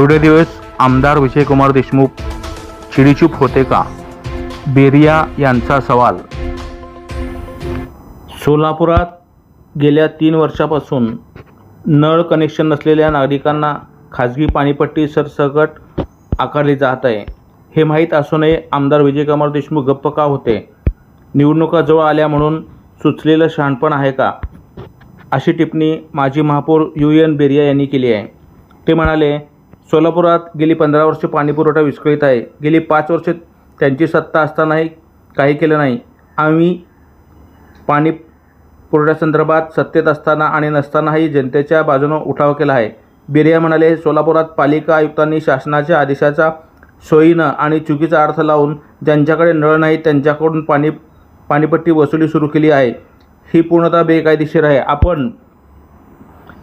एवढे दिवस आमदार विजयकुमार देशमुख चिडीचूप होते का? बेरिया यांचा सवाल. सोलापुरात गेल्या तीन वर्षापासून नळ कनेक्शन नसलेल्या नागरिकांना खाजगी पाणीपट्टी सरसकट आकारली जात आहे. हे माहीत असूनही आमदार विजयकुमार देशमुख गप्प का होते? निवडणुका जवळ आल्या म्हणून सुचलेलं शहाणपण आहे का? अशी टिप्पणी माजी महापौर यू एन बेरिया यांनी केली आहे. ते म्हणाले सोलापुरात गेली पंधरा वर्षे पाणीपुरवठा विस्कळीत आहे. गेली पाच वर्षे त्यांची सत्ता असतानाही काही केलं नाही. आम्ही पाणी पुरवठ्यासंदर्भात सत्तेत असताना आणि नसतानाही जनतेच्या बाजूनं उठाव केला आहे. बिर्या म्हणाले सोलापुरात पालिका आयुक्तांनी शासनाच्या आदेशाचा सोयीनं आणि चुकीचा अर्थ लावून ज्यांच्याकडे नळ नाही त्यांच्याकडून पाणी पाणीपट्टी वसुली सुरू केली आहे. ही पूर्णतः बेकायदेशीर आहे. आपण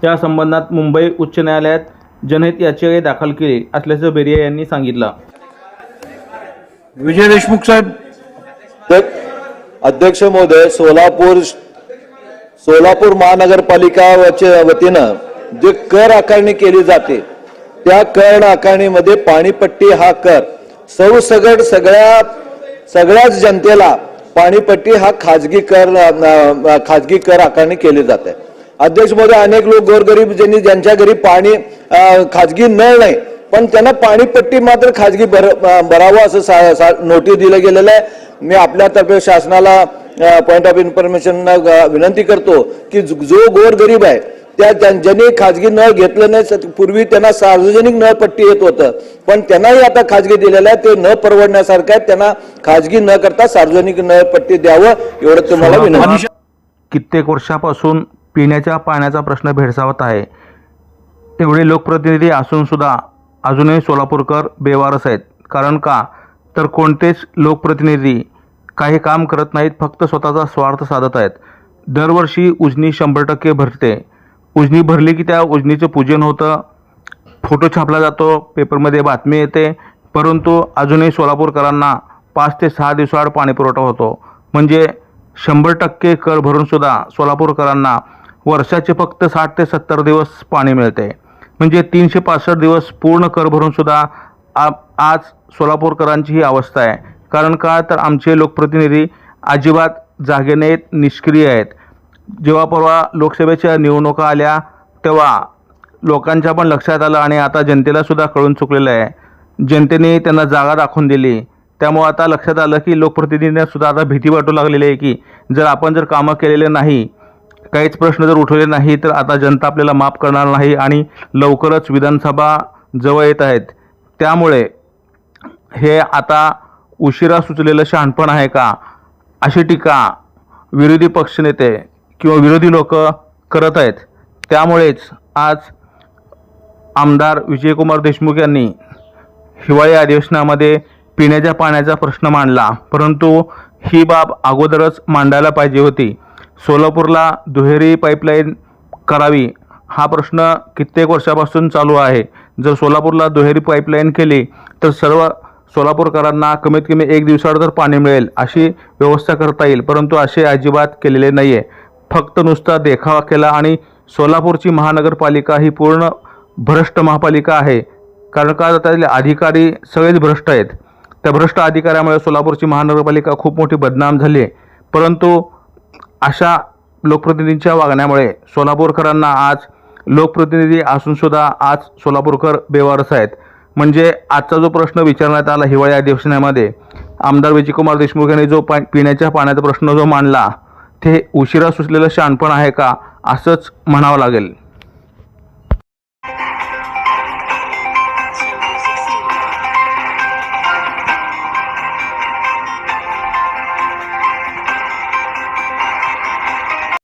त्या संबंधात मुंबई उच्च न्यायालयात जनहित याचिका दाखल केली असल्याचं बेरिया यांनी सांगितलं. विजय देशमुख साहेब. अध्यक्ष महोदय सोलापूर सोलापूर महानगरपालिका वचे- वतीनं जे कर आकारणी केली जाते त्या कर आकारणीमध्ये पाणीपट्टी हा कर. सर्वसगट सगळ्या सगळ्याच जनतेला पाणीपट्टी हा खाजगी कर खाजगी कर आकारणी केली जाते. अध्यक्ष महोदय अनेक लोक गोरगरीब ज्यांनी ज्यांच्या घरी पाणी खाजगी नळ नाही पण त्यांना पाणीपट्टी मात्र खाजगी भर भरावं असं सा- सा- नोटीस दिलं गेलेलं आहे. मी आपल्यातर्फे शासनाला पॉइंट ऑफ इन्फॉर्मेशन विनंती करतो की जो गोरगरीब आहे त्या ज्यां- ज्यांनी खाजगी नळ घेतलं नाही पूर्वी त्यांना सार्वजनिक नळपट्टी येत होतं पण त्यांनाही आता खाजगी दिलेलं आहे ते न परवडण्यासारखं आहे त्यांना खाजगी न करता सार्वजनिक नळपट्टी द्यावं एवढं तुम्हाला विनंती. कित्येक वर्षापासून पिण्याच्या पाण्याचा प्रश्न भेडसावत आहे. एवढे लोकप्रतिनिधी असूनसुद्धा अजूनही सोलापूरकर बेवारस आहेत. कारण का? तर कोणतेच लोकप्रतिनिधी काही काम करत नाहीत फक्त स्वतःचा स्वार्थ साधत आहेत. दरवर्षी उजनी शंभर टक्के भरते. उजनी भरली की त्या उजनीचं पूजन होतं. फोटो छापला जातो पेपरमध्ये बातमी येते. परंतु अजूनही सोलापूरकरांना पाच ते सहा दिवसाआड पाणीपुरवठा होतो. म्हणजे शंभर टक्के कर भरूनसुद्धा सोलापूरकरांना वर्षाचे फक्त साठ ते सत्तर दिवस पाणी मिळते. म्हणजे तीनशे पासष्ट दिवस पूर्ण कर भरूनसुद्धा आ आज सोलापूरकरांची ही अवस्था आहे. कारण का? तर आमचे लोकप्रतिनिधी अजिबात जागे नाहीत निष्क्रिय आहेत. जेव्हा परवा लोकसभेच्या निवडणुका आल्या तेव्हा लोकांच्या पण लक्षात आलं आणि आता जनतेलासुद्धा कळून चुकलेलं आहे. जनतेने त्यांना जागा दाखवून दिली. त्यामुळं आता लक्षात आलं की लोकप्रतिनिधींनासुद्धा आता भीती वाटू लागलेली आहे की जर आपण जर कामं केलेले नाही काहीच प्रश्न जर उठवले नाही तर आता जनता आपल्याला माफ करणार नाही आणि लवकरच विधानसभा जवळ येत आहेत. त्यामुळे हे आता उशिरा सुचलेलं शहाणपण आहे का? अशी टीका विरोधी पक्षनेते किंवा विरोधी लोक करत आहेत. त्यामुळेच आज आमदार विजयकुमार देशमुख यांनी हिवाळी अधिवेशनामध्ये पिण्याच्या पाण्याचा प्रश्न मांडला. परंतु ही बाब अगोदरच मांडायला पाहिजे होती. सोलापूरला दुहेरी पाईपलाईन करावी हा प्रश्न कित्येक वर्षापासून चालू आहे. जर सोलापूरला दुहेरी पाईपलाईन केली तर सर्व सोलापूरकरांना कमीत कमी एक दिवसाआड तर पाणी मिळेल अशी व्यवस्था करता येईल परंतु असे अजिबात केलेले नाही आहे फक्त नुसता देखावा केला आणि सोलापूरची महानगरपालिका ही पूर्ण भ्रष्ट महापालिका आहे. कारण का? त्यातले अधिकारी सगळेच भ्रष्ट आहेत. त्या भ्रष्ट अधिकाऱ्यामुळे सोलापूरची महानगरपालिका खूप मोठी बदनाम झाली आहे. परंतु अशा लोकप्रतिनिधींच्या वागण्यामुळे सोलापूरकरांना आज लोकप्रतिनिधी असूनसुद्धा आज सोलापूरकर बेवारस आहेत. म्हणजे आजचा जो प्रश्न विचारण्यात आला हिवाळी अधिवेशनामध्ये आमदार विजयकुमार देशमुख यांनी जो पा पिण्याच्या पाण्याचा प्रश्न जो मांडला ते उशिरा सुचलेलं शहाणपण आहे का असंच म्हणावं लागेल.